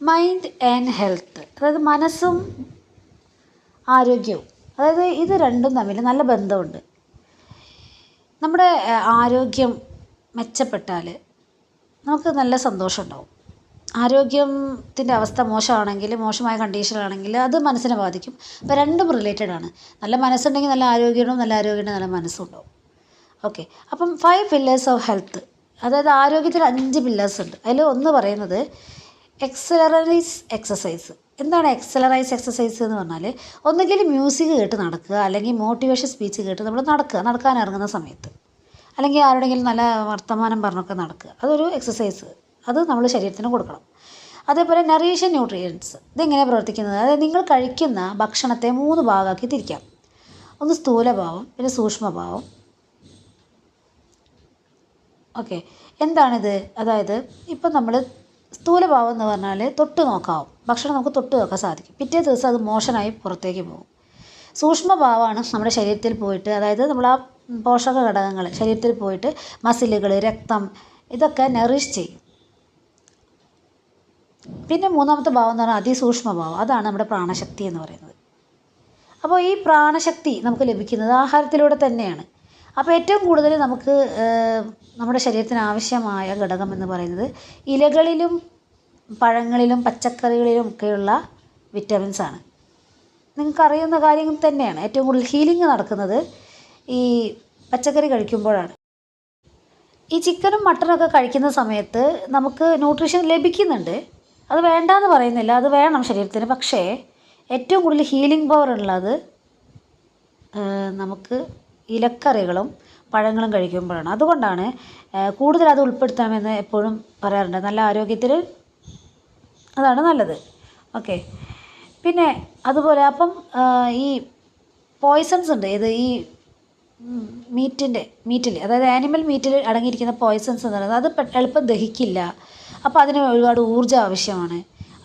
Mind and health അതായത് മനസ്സും ആരോഗ്യവും. അതായത് ഇത് രണ്ടും തമ്മിൽ നല്ല ബന്ധമുണ്ട്. നമ്മുടെ ആരോഗ്യം മെച്ചപ്പെട്ടാൽ നമുക്ക് നല്ല സന്തോഷം ഉണ്ടാവും. ആരോഗ്യത്തിന്റെ അവസ്ഥ മോശമാണെങ്കിൽ മോശമായ കണ്ടീഷനാണെങ്കിൽ അത് മനസ്സിനെ ബാധിക്കും. അപ്പോൾ രണ്ടും റിലേറ്റഡ് ആണ്. നല്ല മനസ്സുണ്ടെങ്കിൽ നല്ല ആരോഗ്യമുണ്ടാവും നല്ല ആരോഗ്യമുണ്ടെങ്കിൽ നല്ല മനസ്സും ഉണ്ടാവും ഓക്കെ അപ്പം ഫൈവ് പില്ലേഴ്സ് ഓഫ് ഹെൽത്ത് അതായത് ആരോഗ്യത്തിൽ അഞ്ച് പില്ലേഴ്സ് ഉണ്ട്. അതിൽ ഒന്ന് പറയുന്നത് എക്സലറൈസ് എക്സസൈസ് എന്താണ് എക്സലറൈസ് എക്സസൈസ് എന്ന് പറഞ്ഞാൽ ഒന്നുകിൽ മ്യൂസിക് കേട്ട് നടക്കുക അല്ലെങ്കിൽ മോട്ടിവേഷൻ സ്പീച്ച് കേട്ട് നമ്മൾ നടക്കുക നടക്കാൻ ഇറങ്ങുന്ന സമയത്ത്. അല്ലെങ്കിൽ ആരുടെങ്കിലും നല്ല വർത്തമാനം പറഞ്ഞൊക്കെ നടക്കുക. അതൊരു എക്സസൈസ് അത് നമ്മൾ ശരീരത്തിന് കൊടുക്കണം. അതേപോലെ നറീഷൻ ന്യൂട്രിയൻസ് ഇതെങ്ങനെ പ്രവർത്തിക്കുന്നത്? അതായത് നിങ്ങൾ കഴിക്കുന്ന ഭക്ഷണത്തെ മൂന്ന് ഭാഗമാക്കി തിരിക്കാം. ഒന്ന് സ്ഥൂലഭാവം പിന്നെ സൂക്ഷ്മഭാവം. ഓക്കെ എന്താണിത്? അതായത് ഇപ്പം നമ്മൾ സ്ഥൂലഭാവം എന്ന് പറഞ്ഞാൽ തൊട്ട് നോക്കാവും. ഭക്ഷണം നമുക്ക് തൊട്ട് നോക്കാൻ സാധിക്കും. പിറ്റേ ദിവസം അത് മോശനായി പുറത്തേക്ക് പോകും. സൂക്ഷ്മഭാവമാണ് നമ്മുടെ ശരീരത്തിൽ പോയിട്ട് അതായത് നമ്മൾ ആ പോഷക ഘടകങ്ങൾ ശരീരത്തിൽ പോയിട്ട് മസിലുകൾ രക്തം ഇതൊക്കെ നറിഷ് ചെയ്യും. പിന്നെ മൂന്നാമത്തെ ഭാവം എന്ന് പറഞ്ഞാൽ അതിസൂക്ഷ്മഭാവം. അതാണ് നമ്മുടെ പ്രാണശക്തി എന്ന് പറയുന്നത്. അപ്പോൾ ഈ പ്രാണശക്തി നമുക്ക് ലഭിക്കുന്നത് ആഹാരത്തിലൂടെ തന്നെയാണ്. അപ്പോൾ ഏറ്റവും കൂടുതൽ നമുക്ക് നമ്മുടെ ശരീരത്തിന് ആവശ്യമായ ഘടകം എന്ന് പറയുന്നത് ഇലകളിലും പഴങ്ങളിലും പച്ചക്കറികളിലും ഒക്കെയുള്ള വിറ്റമിൻസ് ആണ്. നിങ്ങൾക്ക് അറിയുന്ന കാര്യം തന്നെയാണ്. ഏറ്റവും കൂടുതൽ ഹീലിംഗ് നടക്കുന്നത് ഈ പച്ചക്കറി കഴിക്കുമ്പോഴാണ്. ഈ ചിക്കനും മട്ടനൊക്കെ കഴിക്കുന്ന സമയത്ത് നമുക്ക് ന്യൂട്രീഷൻ ലഭിക്കുന്നുണ്ട്. അത് വേണ്ടാന്ന് പറയുന്നില്ല. അത് വേണം ശരീരത്തിന്. പക്ഷേ ഏറ്റവും കൂടുതൽ ഹീലിംഗ് പവർ ഉള്ളത് നമുക്ക് ഇലക്കറികളും പഴങ്ങളും കഴിക്കുമ്പോഴാണ്. അതുകൊണ്ടാണ് കൂടുതൽ അത് ഉൾപ്പെടുത്തണമെന്ന് എപ്പോഴും പറയാറുണ്ട്. നല്ല ആരോഗ്യത്തിന് അതാണ് നല്ലത്. ഓക്കെ. പിന്നെ അതുപോലെ അപ്പം ഈ പോയ്സൺസ് ഉണ്ട്. ഇത് ഈ മീറ്റിന്റെ മീറ്റിൽ അതായത് ആനിമൽ മീറ്റിൽ അടങ്ങിയിരിക്കുന്ന പോയ്സൺസ് എന്ന് പറയുന്നത് അത് എളുപ്പം ദഹിക്കില്ല. അപ്പോൾ അതിന് ഒരുപാട് ഊർജം ആവശ്യമാണ്.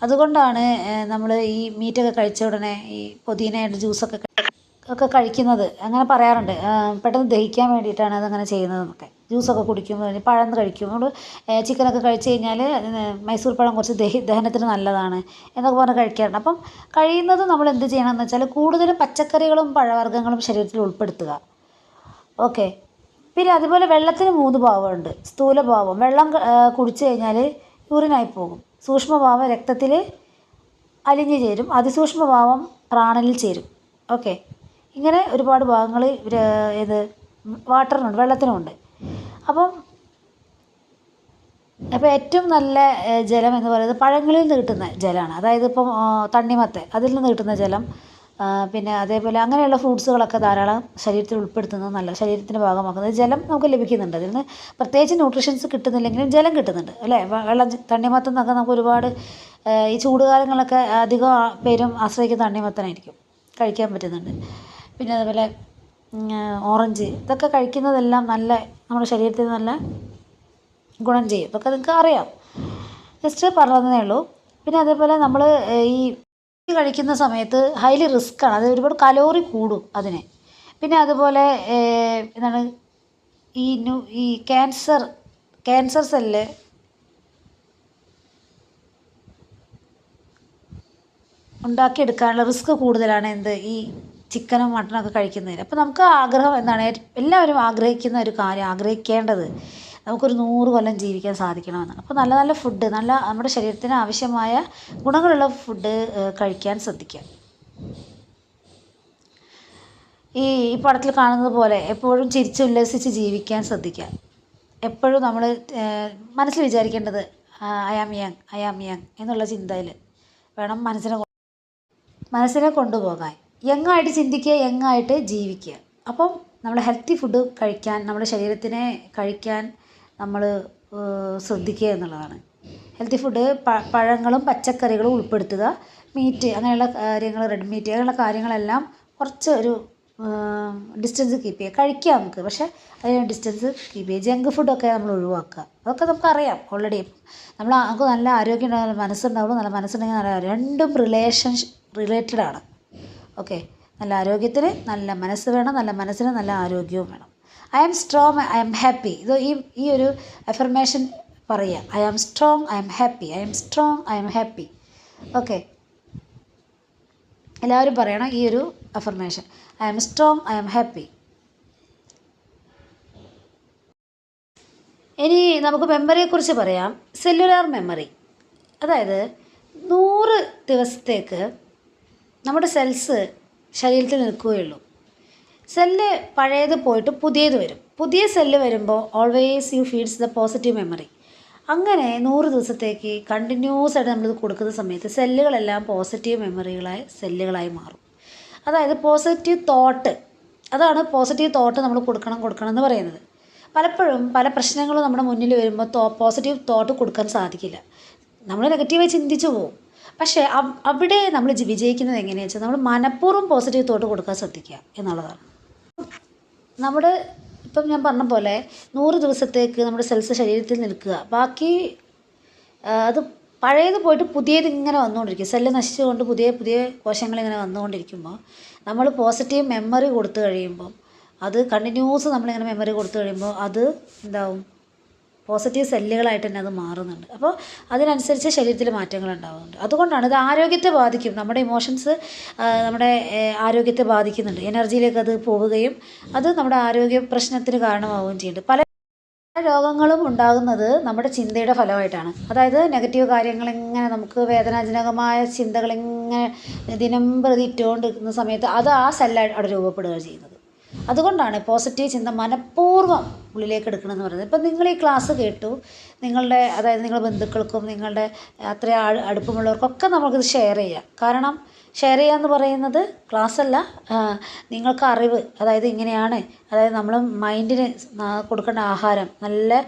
അതുകൊണ്ടാണ് നമ്മൾ ഈ മീറ്റൊക്കെ കഴിച്ച ഉടനെ ഈ പുതിനയുടെ ജ്യൂസൊക്കെ ഒക്കെ കഴിക്കുന്നത്. അങ്ങനെ പറയാറുണ്ട്. പെട്ടെന്ന് ദഹിക്കാൻ വേണ്ടിയിട്ടാണ് അതങ്ങനെ ചെയ്യുന്നതെന്നൊക്കെ. ജ്യൂസൊക്കെ കുടിക്കുമ്പോൾ പഴം കഴിക്കും. അതുകൊണ്ട് ചിക്കനൊക്കെ കഴിച്ചു കഴിഞ്ഞാൽ മൈസൂർ പഴം കുറച്ച് ദഹി ദഹനത്തിന് നല്ലതാണ് എന്നൊക്കെ പറഞ്ഞ് കഴിക്കാറുണ്ട്. അപ്പം കഴിയുന്നത് നമ്മൾ എന്ത് ചെയ്യണം എന്ന് വെച്ചാൽ കൂടുതലും പച്ചക്കറികളും പഴവർഗങ്ങളും ശരീരത്തിൽ ഉൾപ്പെടുത്തുക. ഓക്കെ. പിന്നെ അതുപോലെ വെള്ളത്തിന് മൂന്ന് ഭാവമുണ്ട്. സ്ഥൂലഭാവം. വെള്ളം കുടിച്ചു കഴിഞ്ഞാൽ യൂറിനായി പോകും. സൂക്ഷ്മഭാവം രക്തത്തിൽ അലിഞ്ഞു ചേരും. അതിസൂക്ഷ്മഭാവം പ്രാണനിൽ ചേരും. ഓക്കെ. ഇങ്ങനെ ഒരുപാട് ഭാഗങ്ങൾ ഏത് വാട്ടറിനുണ്ട് വെള്ളത്തിനുമുണ്ട് അപ്പം അപ്പോൾ ഏറ്റവും നല്ല ജലം എന്ന് പറയുന്നത് പഴങ്ങളിൽ നിന്ന് കിട്ടുന്ന ജലമാണ് അതായത് ഇപ്പം തണ്ണിമത്തൻ അതിൽ നിന്ന് കിട്ടുന്ന ജലം പിന്നെ അതേപോലെ അങ്ങനെയുള്ള ഫ്രൂട്ട്സുകളൊക്കെ ധാരാളം ശരീരത്തിൽ ഉൾപ്പെടുത്തുന്നത് നല്ല ശരീരത്തിന്റെ ഭാഗമാക്കുന്നത് ജലം നമുക്ക് ലഭിക്കുന്നുണ്ട്. അതിൽ നിന്ന് പ്രത്യേകിച്ച് ന്യൂട്രീഷൻസ് കിട്ടുന്നില്ലെങ്കിലും ജലം കിട്ടുന്നുണ്ട് അല്ലേ? വെള്ളം തണ്ണിമത്തം എന്നൊക്കെ നമുക്ക് ഒരുപാട് ഈ ചൂടുകാലങ്ങളൊക്കെ അധികം പേരും ആശ്രയിക്കുന്ന തണ്ണിമത്തനായിരിക്കും കഴിക്കാൻ പറ്റുന്നുണ്ട്. പിന്നെ അതുപോലെ ഓറഞ്ച്. ഇതൊക്കെ കഴിക്കുന്നതെല്ലാം നല്ല നമ്മുടെ ശരീരത്തിന് നല്ല ഗുണം ചെയ്യും. ഇതൊക്കെ നിങ്ങൾക്ക് അറിയാം. ജസ്റ്റ് പറഞ്ഞതേ ഉള്ളൂ. പിന്നെ അതേപോലെ നമ്മൾ ഈ കഴിക്കുന്ന സമയത്ത് ഹൈലി റിസ്ക്കാണ് അത് ഒരുപാട് കലോറി കൂടും അതിന്. പിന്നെ അതുപോലെ എന്താണ് ഈ ന്യൂ ഈ ക്യാൻസർ ക്യാൻസർ സെല്ല്. ഉണ്ടാക്കിയെടുക്കാനുള്ള റിസ്ക് കൂടുതലാണ് എന്ത്? ഈ ചിക്കനും മട്ടനൊക്കെ കഴിക്കുന്നതിന്. അപ്പോൾ നമുക്ക് ആഗ്രഹം എന്താണ്? എല്ലാവരും ആഗ്രഹിക്കുന്ന ഒരു കാര്യം ആഗ്രഹിക്കേണ്ടത് നമുക്കൊരു നൂറ് കൊല്ലം ജീവിക്കാൻ സാധിക്കണമെന്നാണ്. അപ്പോൾ നല്ല നല്ല ഫുഡ് നല്ല നമ്മുടെ ശരീരത്തിന് ആവശ്യമായ ഗുണങ്ങളുള്ള ഫുഡ് കഴിക്കാൻ ശ്രദ്ധിക്കുക. ഈ ഈ പടത്തിൽ കാണുന്നത് പോലെ എപ്പോഴും ചിരിച്ച് ഉല്ലസിച്ച് ജീവിക്കാൻ ശ്രദ്ധിക്കുക. എപ്പോഴും നമ്മൾ മനസ്സിൽ വിചാരിക്കേണ്ടത് അയാം യങ് ആം യങ് എന്നുള്ള ചിന്തയിൽ വേണം മനസ്സിനെ മനസ്സിനെ കൊണ്ടുപോകാൻ. യങ്ങായിട്ട് ചിന്തിക്കുക യങ്ങായിട്ട് ജീവിക്കുക. അപ്പം നമ്മൾ ഹെൽത്തി ഫുഡ് കഴിക്കാൻ നമ്മുടെ ശരീരത്തിനെ കഴിക്കാൻ നമ്മൾ ശ്രദ്ധിക്കുക എന്നുള്ളതാണ്. ഹെൽത്തി ഫുഡ് പഴങ്ങളും പച്ചക്കറികളും ഉൾപ്പെടുത്തുക. മീറ്റ് അങ്ങനെയുള്ള കാര്യങ്ങൾ റെഡ് മീറ്റ് അങ്ങനെയുള്ള കാര്യങ്ങളെല്ലാം കുറച്ച് ഒരു ഡിസ്റ്റൻസ് കീപ്പ് ചെയ്യുക. കഴിക്കുക നമുക്ക് പക്ഷേ അതിന് ഡിസ്റ്റൻസ് കീപ്പ് ചെയ്യുക. ജങ്ക് ഫുഡൊക്കെ നമ്മൾ ഒഴിവാക്കുക. അതൊക്കെ നമുക്കറിയാം ഓൾറെഡി നമ്മൾ നമുക്ക് നല്ല ആരോഗ്യം നല്ല മനസ്സുണ്ടാവുള്ളൂ നല്ല മനസ്സുണ്ടെങ്കിൽ നല്ല രണ്ടും റിലേഷൻ റിലേറ്റഡാണ് ഓക്കെ നല്ല ആരോഗ്യത്തിന് നല്ല മനസ്സ് വേണം നല്ല മനസ്സിന് നല്ല ആരോഗ്യവും വേണം. I am strong I am happy ഇത് ഈ ഈ ഒരു അഫർമേഷൻ പറയുക. I am strong I am happy I am strong I am happy okay എല്ലാവരും പറയണം ഈ ഒരു affirmation I am strong I am happy ഇനി നമുക്ക് മെമ്മറിയെക്കുറിച്ച് പറയാം. സെല്ലുലാർ മെമ്മറി അതായത് നൂറ് ദിവസത്തേക്ക് നമ്മുടെ സെൽസ് ശരീരത്തിൽ നിൽക്കുകയുള്ളൂ. സെല്ല് പഴയത് പോയിട്ട് പുതിയത് വരും. പുതിയ സെല്ല് വരുമ്പോൾ always you feeds the positive memory അങ്ങനെ നൂറ് ദിവസത്തേക്ക് കണ്ടിന്യൂസ് ആയിട്ട് നമ്മളിത് കൊടുക്കുന്ന സമയത്ത് സെല്ലുകളെല്ലാം പോസിറ്റീവ് മെമ്മറികളായി സെല്ലുകളായി മാറും. അതായത് പോസിറ്റീവ് തോട്ട് അതാണ് പോസിറ്റീവ് തോട്ട് നമ്മൾ കൊടുക്കണം കൊടുക്കണം എന്ന് പറയുന്നത്. പലപ്പോഴും പല പ്രശ്നങ്ങളും നമ്മുടെ മുന്നിൽ വരുമ്പോൾ തോ പോസിറ്റീവ് തോട്ട് കൊടുക്കാൻ സാധിക്കില്ല. നമ്മൾ നെഗറ്റീവായി ചിന്തിച്ചു പോകും പക്ഷേ അവിടെ നമ്മൾ വിജയിക്കുന്നത് എങ്ങനെയാണെന്ന് വെച്ചാൽ നമ്മൾ മനഃപൂർവം പോസിറ്റീവ് തോട്ട് കൊടുക്കാൻ ശ്രദ്ധിക്കുക എന്നുള്ളതാണ്. നമ്മുടെ ഇപ്പം ഞാൻ പറഞ്ഞ പോലെ നൂറ് ദിവസത്തേക്ക് നമ്മുടെ സെൽസ് ശരീരത്തിൽ നിൽക്കുക. ബാക്കി അത് പഴയത് പോയിട്ട് പുതിയത് ഇങ്ങനെ വന്നുകൊണ്ടിരിക്കും. സെല്ല് നശിച്ചുകൊണ്ട് പുതിയ പുതിയ കോശങ്ങൾ ഇങ്ങനെ വന്നുകൊണ്ടിരിക്കുമ്പോൾ നമ്മൾ പോസിറ്റീവ് മെമ്മറി കൊടുത്തു കഴിയുമ്പോൾ അത് കണ്ടിന്യൂസ് നമ്മളിങ്ങനെ മെമ്മറി കൊടുത്തു കഴിയുമ്പോൾ അത് എന്താവും? പോസിറ്റീവ് സെല്ലുകളായിട്ട് തന്നെ അത് മാറുന്നുണ്ട്. അപ്പോൾ അതിനനുസരിച്ച് ശരീരത്തിൽ മാറ്റങ്ങൾ ഉണ്ടാകുന്നുണ്ട് അതുകൊണ്ടാണ് ഇത് ആരോഗ്യത്തെ ബാധിക്കും. നമ്മുടെ ഇമോഷൻസ് നമ്മുടെ ആരോഗ്യത്തെ ബാധിക്കുന്നുണ്ട്. എനർജിയിലേക്ക് അത് പോവുകയും അത് നമ്മുടെ ആരോഗ്യ പ്രശ്നത്തിന് കാരണമാവുകയും ചെയ്യുന്നുണ്ട്. പല രോഗങ്ങളും ഉണ്ടാകുന്നത് നമ്മുടെ ചിന്തയുടെ ഫലമായിട്ടാണ്. അതായത് നെഗറ്റീവ് കാര്യങ്ങൾ ഇങ്ങനെ നമുക്ക് വേദനാജനകമായ ചിന്തകൾ ഇങ്ങനെ ദിനം പ്രതി ഇട്ടുകൊണ്ടിരിക്കുന്ന സമയത്ത് അത് ആ സെല്ലായിട്ട് അവിടെ രൂപപ്പെടുകയാണ് ചെയ്യുന്നത്. അതുകൊണ്ടാണ് പോസിറ്റീവ് ചിന്ത മനഃപൂർവം ഉള്ളിലേക്ക് എടുക്കണമെന്ന് പറയുന്നത്. ഇപ്പം നിങ്ങൾ ഈ ക്ലാസ് കേട്ടു. നിങ്ങളുടെ അതായത് നിങ്ങളുടെ ബന്ധുക്കൾക്കും നിങ്ങളുടെ അത്ര അടുപ്പമുള്ളവർക്കൊക്കെ നമുക്കിത് ഷെയർ ചെയ്യാം. കാരണം ഷെയർ ചെയ്യുക എന്ന് പറയുന്നത് ക്ലാസ്സല്ല. നിങ്ങൾക്ക് അറിവ് അതായത് ഇങ്ങനെയാണ്. അതായത് നമ്മൾ മൈൻഡിന് കൊടുക്കേണ്ട ആഹാരം നല്ല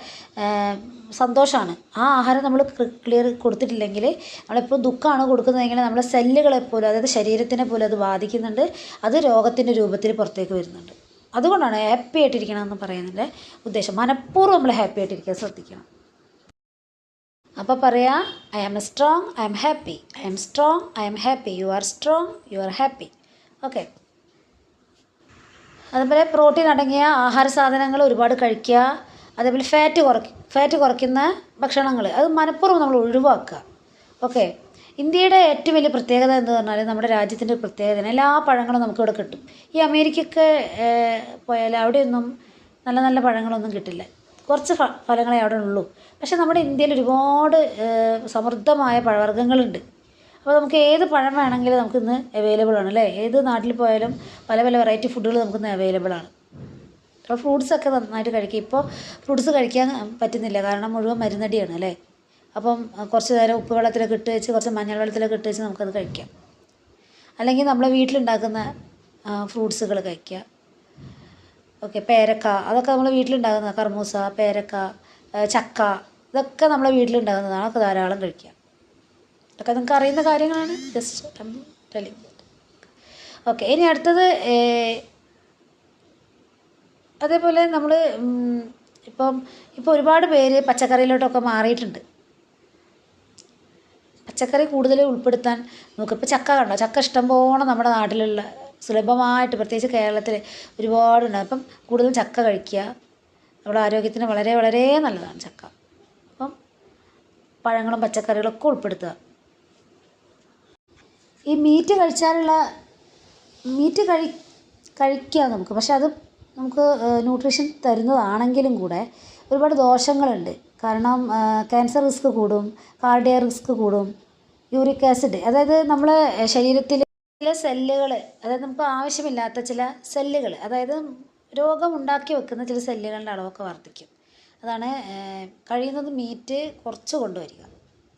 സന്തോഷമാണ് ആ ആഹാരം നമ്മൾ ക്ലിയർ കൊടുത്തിട്ടില്ലെങ്കിൽ നമ്മളിപ്പോൾ ദുഃഖമാണ് കൊടുക്കുന്നതെങ്കിൽ നമ്മുടെ സെല്ലുകളെ പോലും അതായത് ശരീരത്തിനെ പോലും അത് ബാധിക്കുന്നുണ്ട്. അത് രോഗത്തിന്റെ രൂപത്തിൽ പുറത്തേക്ക് വരുന്നുണ്ട്. അതുകൊണ്ടാണ് ഹാപ്പി ആയിട്ടിരിക്കണം എന്ന് പറയുന്നതിന്റെ ഉദ്ദേശം. മനഃപൂർവം നമ്മൾ ഹാപ്പി ആയിട്ടിരിക്കാൻ ശ്രദ്ധിക്കണം. അപ്പോൾ പറയാം I am strong I am happy I am strong I am happy you are strong you are happy okay അതുപോലെ പ്രോട്ടീൻ അടങ്ങിയ ആഹാര സാധനങ്ങൾ ഒരുപാട് കഴിക്കുക. അതേപോലെ ഫാറ്റ് കുറയ്ക്കും ഫാറ്റ് കുറയ്ക്കുന്ന ഭക്ഷണങ്ങൾ അത് മനഃപൂർവം നമ്മൾ ഒഴിവാക്കുക. ഓക്കെ ഇന്ത്യയുടെ ഏറ്റവും വലിയ പ്രത്യേകത എന്ന് പറഞ്ഞാൽ നമ്മുടെ രാജ്യത്തിന്റെ പ്രത്യേകത എല്ലാ പഴങ്ങളും നമുക്കിവിടെ കിട്ടും. ഈ അമേരിക്കയ്ക്ക് പോയാൽ അവിടെയൊന്നും നല്ല നല്ല പഴങ്ങളൊന്നും കിട്ടില്ല. കുറച്ച് ഫലങ്ങളെ അവിടെ ഉള്ളൂ. പക്ഷേ നമ്മുടെ ഇന്ത്യയിൽ ഒരുപാട് സമൃദ്ധമായ പഴവർഗങ്ങളുണ്ട്. അപ്പോൾ നമുക്ക് ഏത് പഴം വേണമെങ്കിലും നമുക്ക് ഇന്ന് അവൈലബിൾ ആണ് അല്ലേ? ഏത് നാട്ടിൽ പോയാലും പല പല വെറൈറ്റി ഫുഡുകൾ നമുക്കിന്ന് അവൈലബിൾ ആണ്. അപ്പോൾ ഫ്രൂട്ട്സൊക്കെ നന്നായിട്ട് കഴിക്കുക. ഇപ്പോൾ ഫ്രൂട്ട്സ് കഴിക്കാൻ പറ്റുന്നില്ല. കാരണം മുഴുവൻ മരുന്നടിയാണ് അല്ലേ? അപ്പം കുറച്ച് നേരം ഉപ്പ് വെള്ളത്തിലൊക്കെ ഇട്ട് വെച്ച് കുറച്ച് മഞ്ഞൾ വെള്ളത്തിലൊക്കെ ഇട്ട് വെച്ച് നമുക്കത് കഴിക്കാം. അല്ലെങ്കിൽ നമ്മളെ വീട്ടിലുണ്ടാക്കുന്ന ഫ്രൂട്ട്സുകൾ കഴിക്കുക. ഓക്കെ പേരക്ക. അതൊക്കെ നമ്മൾ വീട്ടിലുണ്ടാകുന്ന കർമൂസ പേരക്ക ചക്ക ഇതൊക്കെ നമ്മളെ വീട്ടിലുണ്ടാകുന്നതാണ് അതൊക്കെ ധാരാളം കഴിക്കുക. അതൊക്കെ നിങ്ങൾക്ക് അറിയുന്ന കാര്യങ്ങളാണ്. ജസ്റ്റ് ടെലിംഗ് ഓക്കെ ഇനി അടുത്തത് അതേപോലെ നമ്മൾ ഇപ്പം ഇപ്പോൾ ഒരുപാട് പേര് പച്ചക്കറിയിലോട്ടൊക്കെ മാറിയിട്ടുണ്ട്. പച്ചക്കറി കൂടുതൽ ഉൾപ്പെടുത്താൻ നമുക്കിപ്പോൾ ചക്ക കണ്ടോ? ചക്ക ഇഷ്ടംപോലെ നമ്മുടെ നാട്ടിലുള്ള സുലഭമായിട്ട് പ്രത്യേകിച്ച് കേരളത്തിൽ ഒരുപാടുണ്ട്. അപ്പം കൂടുതൽ ചക്ക കഴിക്കുക. നമ്മുടെ ആരോഗ്യത്തിന് വളരെ വളരെ നല്ലതാണ് ചക്ക. അപ്പം പഴങ്ങളും പച്ചക്കറികളൊക്കെ ഉൾപ്പെടുത്തുക. ഈ മീറ്റ് കഴിച്ചാലുള്ള മീറ്റ് കഴി കഴിക്കാം നമുക്ക്. പക്ഷെ അത് നമുക്ക് ന്യൂട്രീഷൻ തരുന്നതാണെങ്കിലും കൂടെ ഒരുപാട് ദോഷങ്ങളുണ്ട്. കാരണം ക്യാൻസർ റിസ്ക് കൂടും കാർഡിയ റിസ്ക് കൂടും യൂറിക് ആസിഡ്. അതായത് നമ്മളെ ശരീരത്തിൽ ചില സെല്ലുകൾ അതായത് നമുക്ക് ആവശ്യമില്ലാത്ത ചില സെല്ലുകൾ അതായത് രോഗം ഉണ്ടാക്കി വെക്കുന്ന ചില സെല്ലുകളുടെ അളവൊക്കെ വർദ്ധിക്കും. അതാണ് കഴിയുന്നത് മീറ്റ് കുറച്ച് കൊണ്ടുവരിക.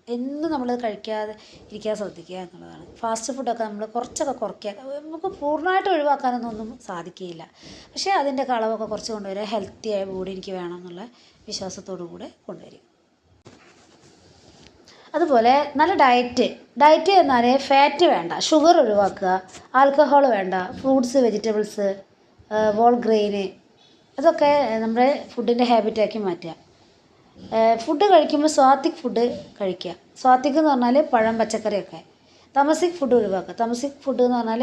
എന്നും നമ്മൾ കഴിക്കാതെ ഇരിക്കാൻ ശ്രദ്ധിക്കുക എന്നുള്ളതാണ്. ഫാസ്റ്റ് ഫുഡൊക്കെ നമ്മൾ കുറച്ചൊക്കെ കുറയ്ക്കുക നമുക്ക് പൂർണമായിട്ട് ഒഴിവാക്കാനൊന്നും ഒന്നും സാധിക്കുകയില്ല. പക്ഷേ അതിന്റെ അളവൊക്കെ കുറച്ച് കൊണ്ടുവരിക ഹെൽത്തി ബോഡി എനിക്ക് വേണം എന്നുള്ള വിശ്വാസത്തോടു കൂടെ കൊണ്ടുവരിക. അതുപോലെ നല്ല ഡയറ്റ് ഡയറ്റ് എന്നാൽ ഫാറ്റ് വേണ്ട ഷുഗർ ഒഴിവാക്കുക ആൽക്കഹോൾ വേണ്ട ഫ്രൂട്ട്സ് വെജിറ്റബിൾസ് വോൾ ഗ്രെയിന് അതൊക്കെ നമ്മുടെ ഫുഡിന്റെ ഹാബിറ്റാക്കി മാറ്റുക. ഫുഡ് കഴിക്കുമ്പോൾ സ്വാത്തിക് ഫുഡ് കഴിക്കുക. സ്വാത്തിക് എന്ന് പറഞ്ഞാൽ പഴം പച്ചക്കറിയൊക്കെ. തമസിക് ഫുഡ് ഒഴിവാക്കുക. തമസിക് ഫുഡ് എന്ന് പറഞ്ഞാൽ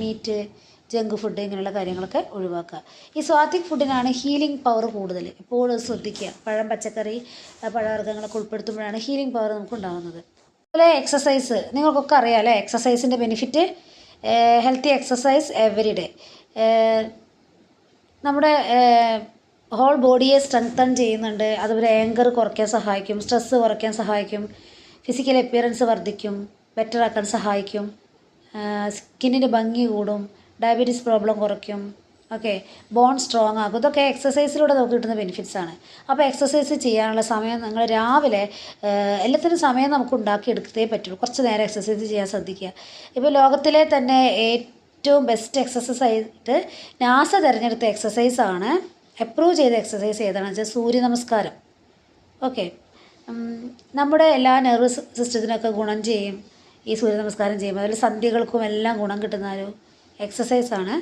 മീറ്റ് ജങ്ക് ഫുഡ് ഇങ്ങനെയുള്ള കാര്യങ്ങളൊക്കെ ഒഴിവാക്കുക. ഈ സ്വാത്തിക് ഫുഡിനാണ് ഹീലിംഗ് പവർ കൂടുതൽ. എപ്പോഴും ശ്രദ്ധിക്കുക. പഴം പച്ചക്കറി പഴവർഗങ്ങളൊക്കെ ഉൾപ്പെടുത്തുമ്പോഴാണ് ഹീലിംഗ് പവർ നമുക്ക് ഉണ്ടാകുന്നത് അതുപോലെ എക്സസൈസ്. നിങ്ങൾക്കൊക്കെ അറിയാം അല്ലേ? എക്സസൈസിന്റെ benefit healthy exercise every day. നമ്മുടെ ഹോൾ ബോഡിയെ സ്ട്രെങ്തൺ ചെയ്യുന്നുണ്ട്. അതുപോലെ ആങ്കർ കുറയ്ക്കാൻ സഹായിക്കും സ്ട്രെസ്സ് കുറയ്ക്കാൻ സഹായിക്കും ഫിസിക്കൽ അപ്പിയറൻസ് വർദ്ധിക്കും ബെറ്റർ ആക്കാൻ സഹായിക്കും സ്കിന്നിന് ഭംഗി കൂടും ഡയബറ്റീസ് പ്രോബ്ലം കുറയ്ക്കും. ഓക്കെ. ബോൺ സ്ട്രോങ് ആകും ഇതൊക്കെ എക്സസൈസിലൂടെ നമുക്ക് കിട്ടുന്ന ബെനിഫിറ്റ്സ് ആണ്. അപ്പോൾ എക്സസൈസ് ചെയ്യാനുള്ള സമയം നിങ്ങൾ രാവിലെ എല്ലാത്തിനും സമയം നമുക്ക് ഉണ്ടാക്കി എടുക്കത്തേ പറ്റുള്ളൂ. കുറച്ച് നേരം എക്സസൈസ് ചെയ്യാൻ ശ്രദ്ധിക്കുക. ഇപ്പോൾ ലോകത്തിലെ തന്നെ ഏറ്റവും ബെസ്റ്റ് എക്സസൈസ് ആയിട്ട് നാസ തിരഞ്ഞെടുത്ത എക്സസൈസ് ആണ്. അപ്രൂവ് ചെയ്ത എക്സസൈസ് ഏതാണെന്ന് വെച്ചാൽ സൂര്യ നമസ്കാരം. ഓക്കെ. നമ്മുടെ എല്ലാ നെർവസ് സിസ്റ്റത്തിനൊക്കെ ഗുണം ചെയ്യും. ഈ സൂര്യ നമസ്കാരം ചെയ്യുമ്പോൾ. അതുപോലെ സന്ധ്യകൾക്കും എല്ലാം ഗുണം കിട്ടുന്ന ഒരു എക്സസൈസാണ്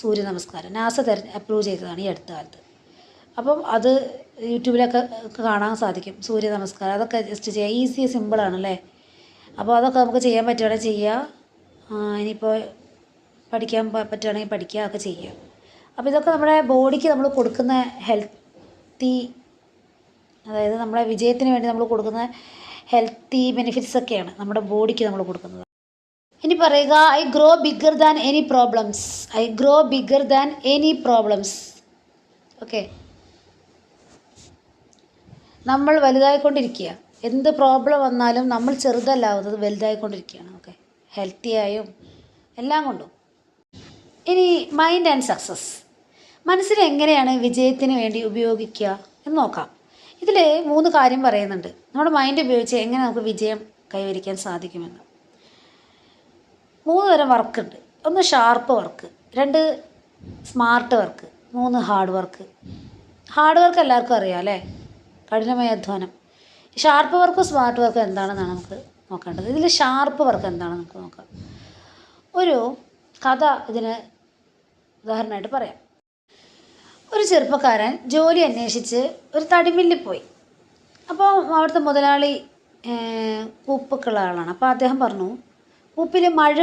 സൂര്യ നമസ്കാരം നാസ തെര അപ്രൂവ് ചെയ്തതാണ് ഈ അടുത്ത കാലത്ത്. അപ്പം അത് യൂട്യൂബിലൊക്കെ കാണാൻ സാധിക്കും. സൂര്യ നമസ്കാരം അതൊക്കെ ജസ്റ്റ് ചെയ്യാം. ഈസി സിമ്പിളാണ് അല്ലേ? അപ്പോൾ അതൊക്കെ നമുക്ക് ചെയ്യാൻ പറ്റുകയാണെങ്കിൽ ചെയ്യുക ഇനിയിപ്പോൾ പഠിക്കാൻ പറ്റുകയാണെങ്കിൽ പഠിക്കുക ഒക്കെ ചെയ്യുക അപ്പോൾ ഇതൊക്കെ നമ്മുടെ ബോഡിക്ക് നമ്മൾ കൊടുക്കുന്ന ഹെൽത്തി അതായത് നമ്മുടെ വിജയത്തിന് വേണ്ടി നമ്മൾ കൊടുക്കുന്ന ഹെൽത്തി ബെനിഫിറ്റ്സ് ഒക്കെയാണ് നമ്മുടെ ബോഡിക്ക് നമ്മൾ കൊടുക്കുന്നത്. ഇനി പറയുക I grow bigger than any problems I grow bigger than any problems okay നമ്മൾ വലുതായിക്കൊണ്ടിരിക്കുക. എന്ത് പ്രോബ്ലം വന്നാലും നമ്മൾ ചെറുതല്ലാവുന്നത് വലുതായിക്കൊണ്ടിരിക്കുകയാണ്. ഓക്കെ ഹെൽത്തിയായും എല്ലാം കൊണ്ടും. ഇനി മൈൻഡ് ആൻഡ് സക്സസ് മനസ്സിനെ എങ്ങനെയാണ് വിജയത്തിന് വേണ്ടി ഉപയോഗിക്കുക എന്ന് നോക്കാം. ഇതിൽ മൂന്ന് കാര്യം പറയുന്നുണ്ട്. നമ്മുടെ മൈൻഡ് ഉപയോഗിച്ച് എങ്ങനെ നമുക്ക് വിജയം കൈവരിക്കാൻ സാധിക്കുമെന്ന്. മൂന്ന് തരം വർക്കുണ്ട് ഒന്ന് ഷാർപ്പ് വർക്ക് രണ്ട് സ്മാർട്ട് വർക്ക് മൂന്ന് ഹാർഡ് വർക്ക് ഹാർഡ് വർക്ക് എല്ലാവർക്കും അറിയാം അല്ലേ? കഠിനമായ അധ്വാനം. ഷാർപ്പ് വർക്കും സ്മാർട്ട് വർക്കും എന്താണെന്നാണ് നമുക്ക് നോക്കേണ്ടത്. ഇതിൽ ഷാർപ്പ് വർക്ക് എന്താണെന്ന് നമുക്ക് നോക്കാം. ഒരു കഥ ഇതിന് ഉദാഹരണമായിട്ട് പറയാം. ഒരു ചെറുപ്പക്കാരൻ ജോലി അന്വേഷിച്ച് ഒരു തടിമില്ലിൽ പോയി. അപ്പോൾ അവിടുത്തെ മുതലാളി ഏഹ്, ആളാണ്. അപ്പോൾ അദ്ദേഹം പറഞ്ഞു കൂപ്പിൽ മഴ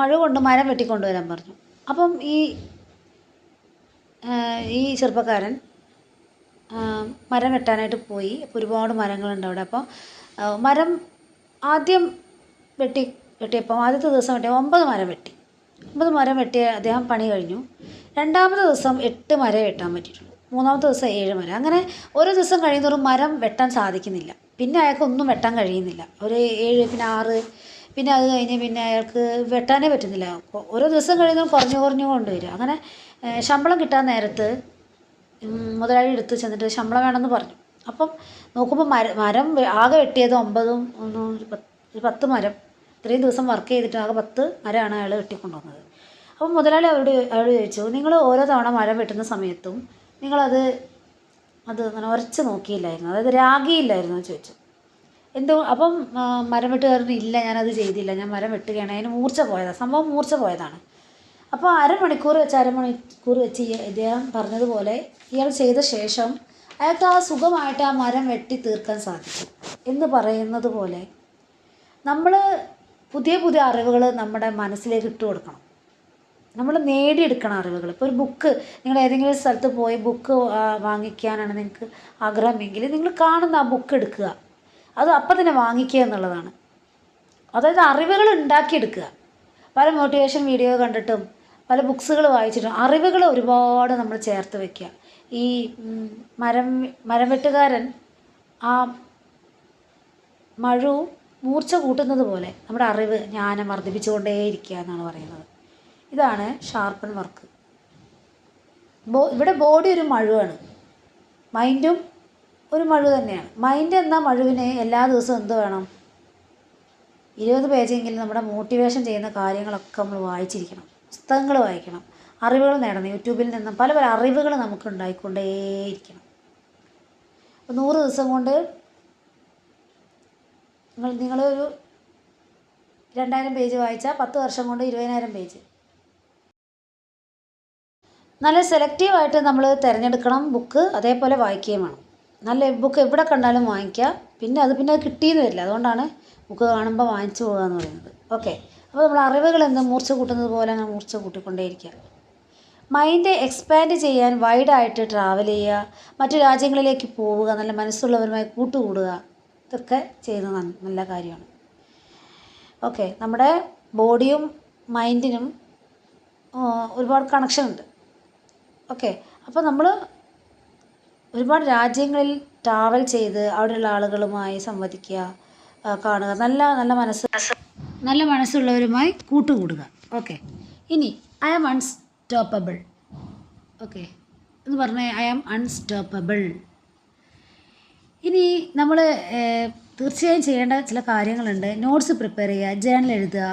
മഴ കൊണ്ട് മരം വെട്ടിക്കൊണ്ടുവരാൻ പറഞ്ഞു. അപ്പം ഈ ഈ ചെറുപ്പക്കാരൻ മരം വെട്ടാനായിട്ട് പോയി. അപ്പോൾ ഒരുപാട് മരങ്ങളുണ്ട് അവിടെ. അപ്പോൾ മരം ആദ്യം വെട്ടി വെട്ടിയപ്പോൾ ആദ്യത്തെ ദിവസം വെട്ടിയ ഒമ്പത് മരം വെട്ടി. ഒമ്പത് മരം വെട്ടി അദ്ദേഹം പണി കഴിഞ്ഞു. രണ്ടാമത്തെ ദിവസം എട്ട് മരം വെട്ടാൻ പറ്റിയിട്ടുള്ളൂ. മൂന്നാമത്തെ ദിവസം ഏഴ് മരം. അങ്ങനെ ഓരോ ദിവസം കഴിയുന്നതോറും മരം വെട്ടാൻ സാധിക്കുന്നില്ല. പിന്നെ അയാൾക്ക് ഒന്നും വെട്ടാൻ കഴിയുന്നില്ല. ഒരു ഏഴ് പിന്നെ ആറ് പിന്നെ അത് കഴിഞ്ഞ് പിന്നെ അയാൾക്ക് വെട്ടാനേ പറ്റുന്നില്ല. ഓരോ ദിവസം കഴിയുന്നതും കുറഞ്ഞു കുറഞ്ഞു കൊണ്ടുവരും അങ്ങനെ ശമ്പളം കിട്ടാൻ നേരത്ത് മുതലാളി എടുത്ത് ചെന്നിട്ട് ശമ്പളം വേണമെന്ന് പറഞ്ഞു. അപ്പം നോക്കുമ്പോൾ മരം മരം ആകെ വെട്ടിയത് ഒമ്പതും ഒന്നും ഒരു പത്ത് മരം. ഇത്രയും ദിവസം വർക്ക് ചെയ്തിട്ട് ആകെ പത്ത് മരമാണ് അയാൾ വെട്ടിക്കൊണ്ടുവന്നത്. അപ്പം മുതലാളി അവരോട് അയാളോട് ചോദിച്ചു നിങ്ങൾ ഓരോ തവണ മരം വെട്ടുന്ന സമയത്തും നിങ്ങളത് അത് അങ്ങനെ ഉരച്ച് നോക്കിയില്ലായിരുന്നു? അതായത് രാഗിയില്ലായിരുന്നു? ചോദിച്ചു. എന്തോ അപ്പം മരം വെട്ടുകാരന് ഇല്ല ഞാനത് ചെയ്തില്ല. ഞാൻ മരം വെട്ടുകയാണ്. അതിന് മൂർച്ച പോയതാണ് സംഭവം മൂർച്ച പോയതാണ്. അപ്പോൾ അരമണിക്കൂർ വെച്ച് അരമണിക്കൂർ വെച്ച് ഇദ്ദേഹം പറഞ്ഞതുപോലെ ഇയാൾ ചെയ്ത ശേഷം അയാൾക്ക് ആ സുഖമായിട്ട് ആ മരം വെട്ടി തീർക്കാൻ സാധിച്ചു. എന്ന് പറയുന്നത് പോലെ നമ്മൾ പുതിയ പുതിയ അറിവുകൾ നമ്മുടെ മനസ്സിലേക്ക് ഇട്ട് കൊടുക്കണം. നമ്മൾ നേടിയെടുക്കണം അറിവുകൾ ഇപ്പോൾ ഒരു ബുക്ക് നിങ്ങൾ ഏതെങ്കിലും സ്ഥലത്ത് പോയി ബുക്ക് വാങ്ങിക്കാനാണ് നിങ്ങൾക്ക് ആഗ്രഹമെങ്കിൽ നിങ്ങൾ കാണുന്ന ആ ബുക്ക് എടുക്കുക. അത് അപ്പം തന്നെ വാങ്ങിക്കുക എന്നുള്ളതാണ്. അതായത് അറിവുകൾ ഉണ്ടാക്കിയെടുക്കുക. പല മോട്ടിവേഷൻ വീഡിയോ കണ്ടിട്ടും പല ബുക്സുകൾ വായിച്ചിട്ടും അറിവുകൾ ഒരുപാട് നമ്മൾ ചേർത്ത് വെക്കുക. ഈ മരം മരം വെട്ടുകാരൻ ആ മഴു മൂർച്ച കൂട്ടുന്നത് പോലെ നമ്മുടെ അറിവ് ജ്ഞാനം വർദ്ധിപ്പിച്ചുകൊണ്ടേയിരിക്കുക എന്നാണ് പറയുന്നത്. ഇതാണ് ഷാർപ്പൻ വർക്ക് ബോ ഇവിടെ ബോഡി ഒരു മഴുവാണ്. മൈൻഡും ഒരു മഴു തന്നെയാണ്. മൈൻഡ് എന്ന മഴുവിനെ? എല്ലാ ദിവസവും എന്ത് വേണം? ഇരുപത് പേജെങ്കിലും നമ്മുടെ മോട്ടിവേഷൻ ചെയ്യുന്ന കാര്യങ്ങളൊക്കെ നമ്മൾ വായിച്ചിരിക്കണം. പുസ്തകങ്ങൾ വായിക്കണം. അറിവുകൾ നേടണം. യൂട്യൂബിൽ നിന്നും പല പല അറിവുകൾ നമുക്ക് ഉണ്ടായിക്കൊണ്ടേയിരിക്കണം. അപ്പോൾ നൂറ് ദിവസം കൊണ്ട് നിങ്ങൾ നിങ്ങളൊരു രണ്ടായിരം പേജ് വായിച്ചാൽ പത്ത് വർഷം കൊണ്ട് ഇരുപതിനായിരം പേജ് നല്ല സെലക്റ്റീവായിട്ട് നമ്മൾ തിരഞ്ഞെടുക്കണം ബുക്ക് അതേപോലെ വായിക്കുകയും വേണം. നല്ല ബുക്ക് എവിടെ കണ്ടാലും വാങ്ങിക്കുക പിന്നെ അത് പിന്നെ അത് കിട്ടിയെന്ന് വരില്ല. അതുകൊണ്ടാണ് ബുക്ക് കാണുമ്പോൾ വാങ്ങിച്ചു പോകുക എന്ന് പറയുന്നത്. ഓക്കെ അപ്പോൾ നമ്മൾ അറിവുകൾ എന്ത്? മൂർച്ച കൂട്ടുന്നത് പോലെ അങ്ങനെ മൂർച്ച കൂട്ടിക്കൊണ്ടേയിരിക്കുക മൈൻഡ് എക്സ്പാൻഡ് ചെയ്യാൻ വൈഡായിട്ട് ട്രാവൽ ചെയ്യുക. മറ്റു രാജ്യങ്ങളിലേക്ക് പോവുക. നല്ല മനസ്സുള്ളവരുമായി കൂട്ടുകൂടുക. ഇതൊക്കെ ചെയ്യുന്നത് നല്ല കാര്യമാണ്. ഓക്കെ നമ്മുടെ ബോഡിയും മൈൻഡിനും ഒരുപാട് കണക്ഷൻ ഉണ്ട്. ഓക്കെ അപ്പോൾ നമ്മൾ ഒരുപാട് രാജ്യങ്ങളിൽ ട്രാവൽ ചെയ്ത് അവിടെയുള്ള ആളുകളുമായി സംവദിക്കുക കാണുക. നല്ല നല്ല മനസ്സ് നല്ല മനസ്സുള്ളവരുമായി കൂട്ടുകൂടുക. ഓക്കെ ഇനി ഐ ആം അൺസ്റ്റോപ്പബിൾ ഓക്കെ എന്ന് പറഞ്ഞേ ഐ ആം അൺസ്റ്റോപ്പബിൾ ഇനി നമ്മൾ തീർച്ചയായും ചെയ്യേണ്ട ചില കാര്യങ്ങളുണ്ട്. നോട്ട്സ് പ്രിപ്പയർ ചെയ്യുക ജേണൽ എഴുതുക.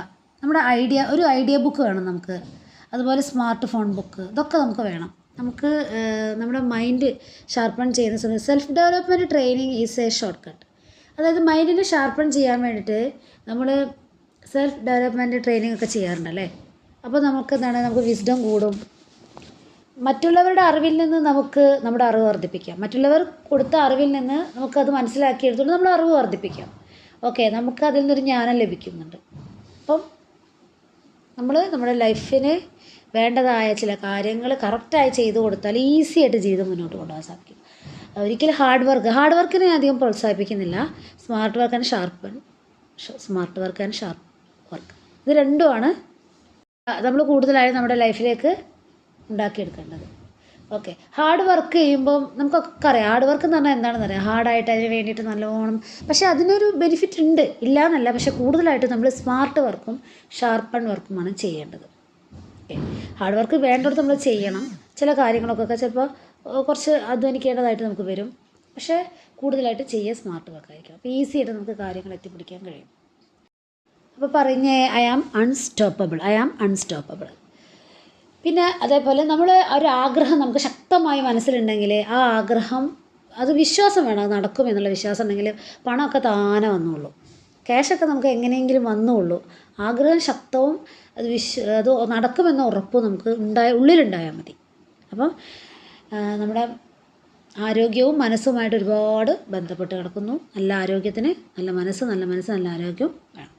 നമ്മുടെ ഐഡിയ ഒരു ഐഡിയ ബുക്ക് വേണം നമുക്ക്. അതുപോലെ സ്മാർട്ട് ഫോൺ ബുക്ക് ഇതൊക്കെ നമുക്ക് വേണം. നമുക്ക് നമ്മുടെ മൈൻഡ് ഷാർപ്പൺ ചെയ്യുന്ന സമയത്ത് self development training is a shortcut അതായത് മൈൻഡിനെ ഷാർപ്പൺ ചെയ്യാൻ വേണ്ടിയിട്ട് നമ്മൾ സെൽഫ് ഡെവലപ്മെന്റ് ട്രെയിനിങ് ഒക്കെ ചെയ്യാറുണ്ടല്ലേ അപ്പോൾ നമുക്ക് എന്താണ് നമുക്ക് വിസ്ഡം കൂടും. മറ്റുള്ളവരുടെ അറിവിൽ നിന്ന് നമുക്ക് നമ്മുടെ അറിവ് വർദ്ധിപ്പിക്കാം. മറ്റുള്ളവർ കൊടുത്ത അറിവിൽ നിന്ന് നമുക്കത് മനസ്സിലാക്കിയെടുത്തുകൊണ്ട് നമ്മുടെ അറിവ് വർദ്ധിപ്പിക്കാം. ഓക്കെ നമുക്ക് അതിൽ നിന്നൊരു ജ്ഞാനം ലഭിക്കുന്നുണ്ട്. അപ്പം നമ്മൾ നമ്മുടെ ലൈഫിന് വേണ്ടതായ ചില കാര്യങ്ങൾ കറക്റ്റായി ചെയ്തു കൊടുത്താൽ ഈസി ആയിട്ട് ജീവിതം മുന്നോട്ട് കൊണ്ടുപോകാൻ സാധിക്കും. ഒരിക്കലും ഹാർഡ് വർക്ക് ഹാർഡ് വർക്കിനെ അധികം പ്രോത്സാഹിപ്പിക്കുന്നില്ല. Smart work and sharp smart work and sharp work. ഇത് രണ്ടുമാണ് നമ്മൾ കൂടുതലായും നമ്മുടെ ലൈഫിലേക്ക് ഉണ്ടാക്കിയെടുക്കേണ്ടത്. ഓക്കെ. ഹാർഡ് വർക്ക് ചെയ്യുമ്പം നമുക്കൊക്കെ അറിയാം. ഹാർഡ് വർക്ക് എന്ന് പറഞ്ഞാൽ എന്താണെന്ന് അറിയാം? ഹാർഡായിട്ട് അതിന് വേണ്ടിയിട്ട് നല്ലോണം പക്ഷേ അതിനൊരു ബെനിഫിറ്റ് ഉണ്ട്. ഇല്ല എന്നല്ല പക്ഷേ കൂടുതലായിട്ട് നമ്മൾ സ്മാർട്ട് വർക്കും ഷാർപ്പൺ വർക്കുമാണ് ചെയ്യേണ്ടത്. ഓക്കെ. ഹാർഡ് വർക്ക് വേണ്ടടുത്ത് നമ്മൾ ചെയ്യണം. ചില കാര്യങ്ങളൊക്കെ ചിലപ്പോൾ കുറച്ച് അധ്വാനിക്കേണ്ടതായിട്ട് നമുക്ക് വരും. പക്ഷേ കൂടുതലായിട്ട് ചെയ്യുക സ്മാർട്ട് വർക്ക് വർക്കായിരിക്കും അപ്പോൾ ഈസി ആയിട്ട് നമുക്ക് കാര്യങ്ങൾ എത്തിപ്പിടിക്കാൻ കഴിയും. അപ്പോൾ പറഞ്ഞേ I am unstoppable I am unstoppable പിന്നെ അതേപോലെ നമ്മൾ ഒരു ആഗ്രഹം നമുക്ക് ശക്തമായി മനസ്സിലുണ്ടെങ്കിൽ ആ ആഗ്രഹം അത് വിശ്വാസം വേണം നടക്കും എന്നുള്ള വിശ്വാസം ഉണ്ടെങ്കിൽ പണമൊക്കെ താനെ വന്നോളൂ ക്യാഷൊക്കെ നമുക്ക് എങ്ങനെയെങ്കിലും വന്നോളൂ ആഗ്രഹം ശക്തവും അത് വിശ്വ അത് നടക്കുമെന്ന ഉറപ്പ് നമുക്ക് ഉണ്ടായ ഉള്ളിലുണ്ടായാൽ മതി. അപ്പം നമ്മുടെ ആരോഗ്യവും മനസ്സുമായിട്ട് ഒരുപാട് ബന്ധപ്പെട്ട് കിടക്കുന്നു. നല്ല ആരോഗ്യത്തിന് നല്ല മനസ്സ് നല്ല മനസ്സ് നല്ല ആരോഗ്യവും വേണം.